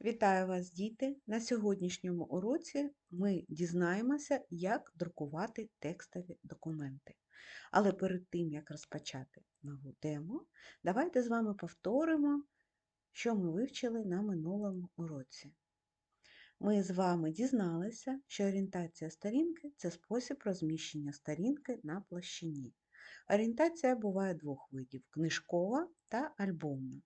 Вітаю вас, діти! На сьогоднішньому уроці ми дізнаємося, як друкувати текстові документи. Але перед тим, як розпочати нову тему, давайте з вами повторимо, що ми вивчили на минулому уроці. Ми з вами дізналися, що орієнтація сторінки це спосіб розміщення сторінки на площині. Орієнтація буває двох видів книжкова та альбомна.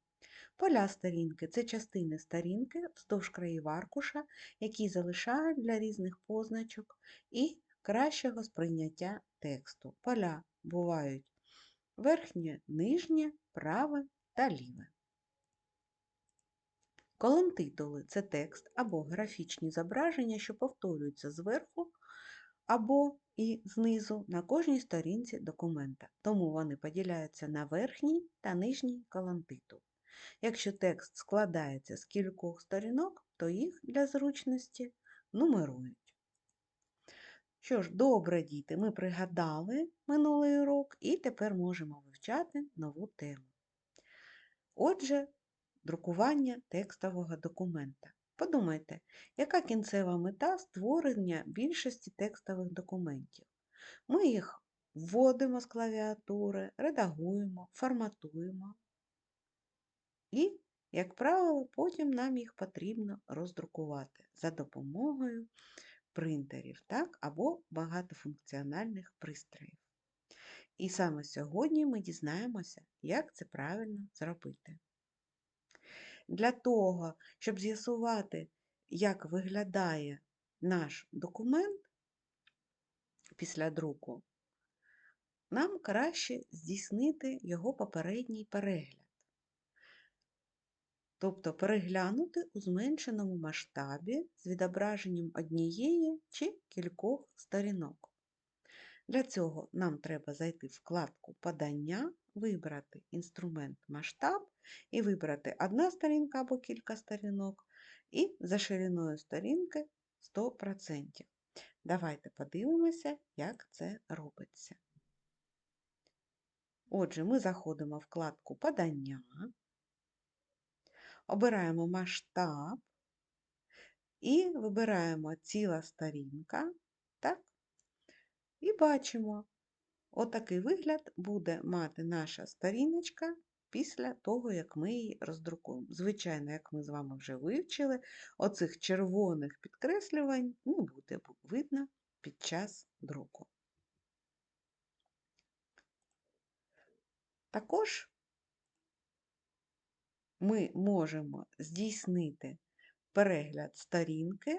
Поля сторінки це частини сторінки вздовж країв аркуша, які залишають для різних позначок і кращого сприйняття тексту. Поля бувають верхнє, нижнє, праве та ліве. Колонтитули це текст або графічні зображення, що повторюються зверху або і знизу на кожній сторінці документа, тому вони поділяються на верхній та нижній колонтитул. Якщо текст складається з кількох сторінок, то їх для зручності нумерують. Що ж, добре, діти, ми пригадали минулий урок і тепер можемо вивчати нову тему. Отже, друкування текстового документа. Подумайте, яка кінцева мета створення більшості текстових документів? Ми їх вводимо з клавіатури, редагуємо, форматуємо. І, як правило, потім нам їх потрібно роздрукувати за допомогою принтерів так, або багатофункціональних пристроїв. І саме сьогодні ми дізнаємося, як це правильно зробити. Для того, щоб з'ясувати, як виглядає наш документ після друку, нам краще здійснити його попередній перегляд тобто переглянути у зменшеному масштабі з відображенням однієї чи кількох сторінок. Для цього нам треба зайти в вкладку Подання, вибрати інструмент масштаб і вибрати одна сторінка або кілька сторінок, і за шириною сторінки 100%. Давайте подивимося, як це робиться. Отже, ми заходимо в вкладку Подання, обираємо масштаб і вибираємо ціла сторінка. так? І бачимо, отакий вигляд буде мати наша сторіночка після того, як ми її роздрукуємо. Звичайно, як ми з вами вже вивчили, оцих червоних підкреслювань не буде видно під час друку. Також ми можемо здійснити перегляд сторінки,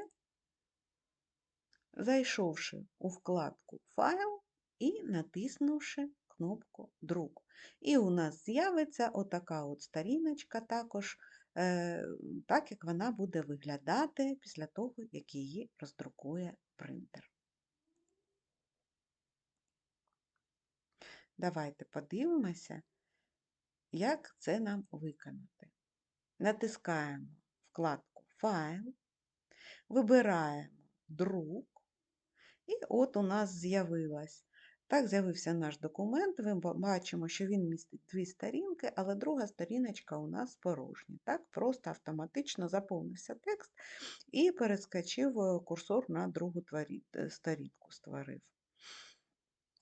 зайшовши у вкладку Файл і натиснувши кнопку Друк. І у нас з'явиться отака от сторіночка, також, е, так як вона буде виглядати після того, як її роздрукує принтер. Давайте подивимося, як це нам виконати. Натискаємо вкладку Файл, вибираємо друк, і от у нас з'явилась. Так, з'явився наш документ. Ми бачимо, що він містить дві сторінки, але друга сторіночка у нас порожня. Так, Просто автоматично заповнився текст і перескочив е, курсор на другу е, сторінку створив.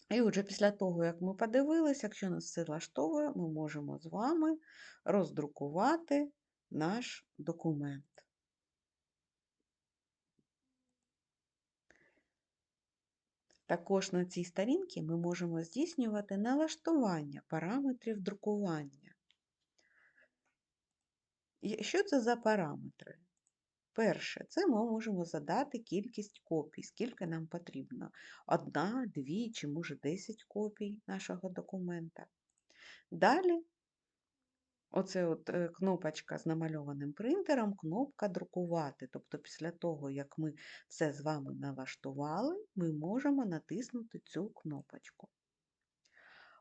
І отже, після того, як ми подивилися, якщо нас все влаштовує, ми можемо з вами роздрукувати наш документ. Також на цій сторінці ми можемо здійснювати налаштування параметрів друкування. Що це за параметри? Перше, це ми можемо задати кількість копій, скільки нам потрібно. Одна, дві чи, може, 10 копій нашого документа. Далі, оце от е, кнопочка з намальованим принтером, кнопка друкувати. Тобто, після того, як ми все з вами налаштували, ми можемо натиснути цю кнопочку.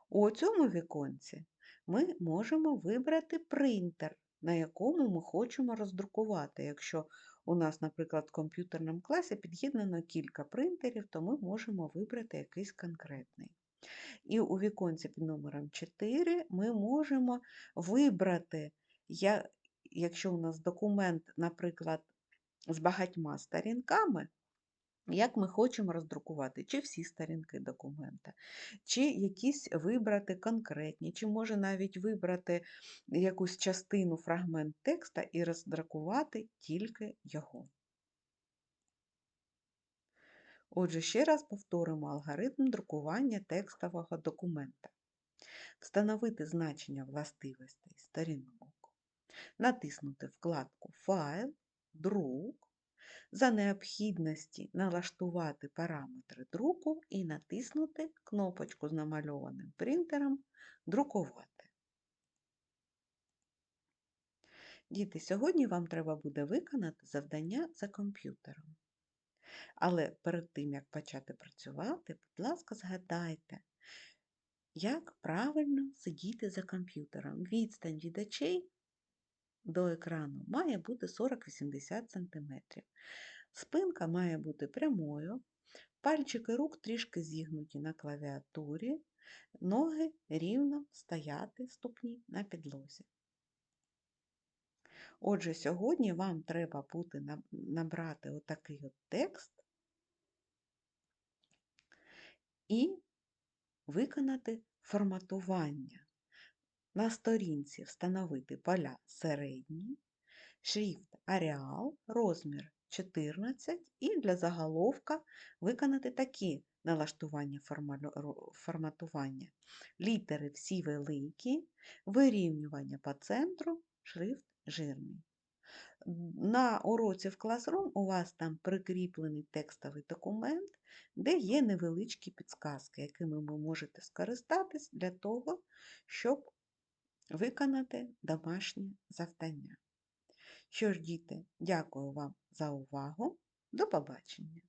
У цьому віконці ми можемо вибрати принтер, на якому ми хочемо роздрукувати. Якщо у нас, наприклад, в комп'ютерному класі під'єднано кілька принтерів, то ми можемо вибрати якийсь конкретний. І у віконці під номером 4 ми можемо вибрати, якщо у нас документ, наприклад, з багатьма сторінками, як ми хочемо роздрукувати, чи всі сторінки документа, чи якісь вибрати конкретні, чи може навіть вибрати якусь частину, фрагмент текста і роздрукувати тільки його. Отже, ще раз повторимо алгоритм друкування текстового документа. Встановити значення властивостей сторінок, натиснути вкладку Файл, Друк, за необхідності налаштувати параметри друку і натиснути кнопочку з намальованим принтером Друкувати. Діти, сьогодні вам треба буде виконати завдання за комп'ютером. Але перед тим, як почати працювати, будь ласка, згадайте, як правильно сидіти за комп'ютером. Відстань від очей до екрану має бути 40-80 см. Спинка має бути прямою, пальчики рук трішки зігнуті на клавіатурі, ноги рівно стояти ступні на підлозі. Отже, сьогодні вам треба буде набрати отакий от текст і виконати форматування. На сторінці встановити поля середні, шрифт Аріал, розмір 14 і для заголовка виконати такі налаштування форматування. Літери всі великі, вирівнювання по центру, шрифт жирний. На уроці в Classroom у вас там прикріплений текстовий документ, де є невеличкі підсказки, якими ви можете скористатись для того, щоб виконати домашнє завдання. Що ж, діти, дякую вам за увагу. До побачення!